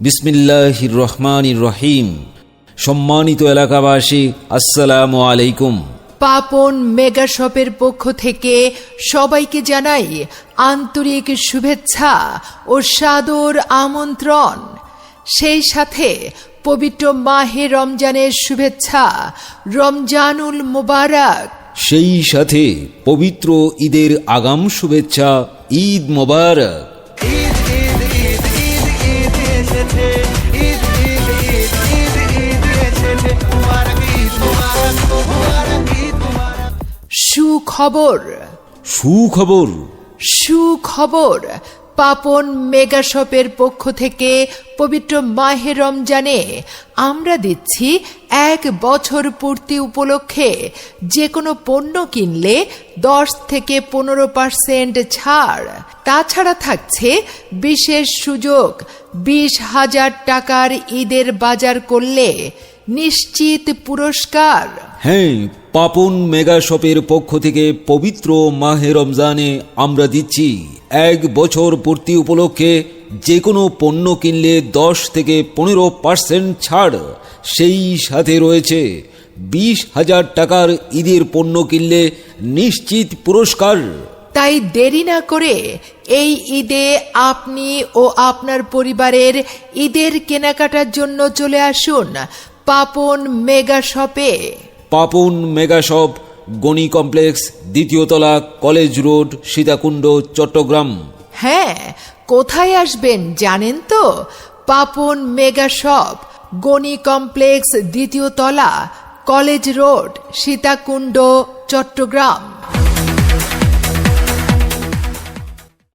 বিসমিল্লাহির রহমানির রহিম। সম্মানিত এলাকাবাসী আসসালামু আলাইকুম। পাপন মেগা শপের পক্ষ থেকে সবাইকে জানাই আন্তরিক শুভেচ্ছা ও সাদর আমন্ত্রণ। সেই সাথে পবিত্র মাহে রমজানের শুভেচ্ছা রমজানুল মোবারক। সেই সাথে পবিত্র ঈদের আগাম শুভেচ্ছা ঈদ মোবারক। এসেছে ঈদ ঈদ ঈদ ঈদ ঈদ এসেছে মুবারক ঈদ মুবারক মুবারক ঈদ মুবারক। সুখবর। সুখবর। সুখবর। পাপন মেগাশপের পক্ষ থেকে পবিত্র মাহে রমজানে আমরা দিচ্ছি এক বছর পূর্তি উপলক্ষে যে কোনো পণ্য কিনলে দশ থেকে পনেরো পার্সেন্ট ছাড়। তাছাড়া থাকছে বিশেষ সুযোগ, বিশ হাজার টাকার ঈদের বাজার করলে নিশ্চিত পুরস্কার। হ্যাঁ পাপন মেগা শপের পক্ষ থেকে পবিত্র মাহে রমজানে আমরা দিচ্ছি এক বছর পূর্তি উপলক্ষে যে কোনো পণ্য কিনলে দশ থেকে পনেরো পার্সেন্ট ছাড়। সেই সাথে রয়েছে বিশ হাজার টাকার ঈদের পণ্য কিনলে নিশ্চিত পুরস্কার। তাই দেরি না করে এই ঈদে আপনি ও আপনার পরিবারের ঈদের কেনাকাটার জন্য চলে আসুন। পাপন মেগা শপে। Papan mega shop Gani complex দ্বিতীয়তলা college road Sitakunda Chattogram. হ্যাঁ কোথায় আসবেন জানেন তো? Papan mega shop Gani complex দ্বিতীয় তলা কলেজ রোড সীতাকুণ্ড চট্টগ্রাম।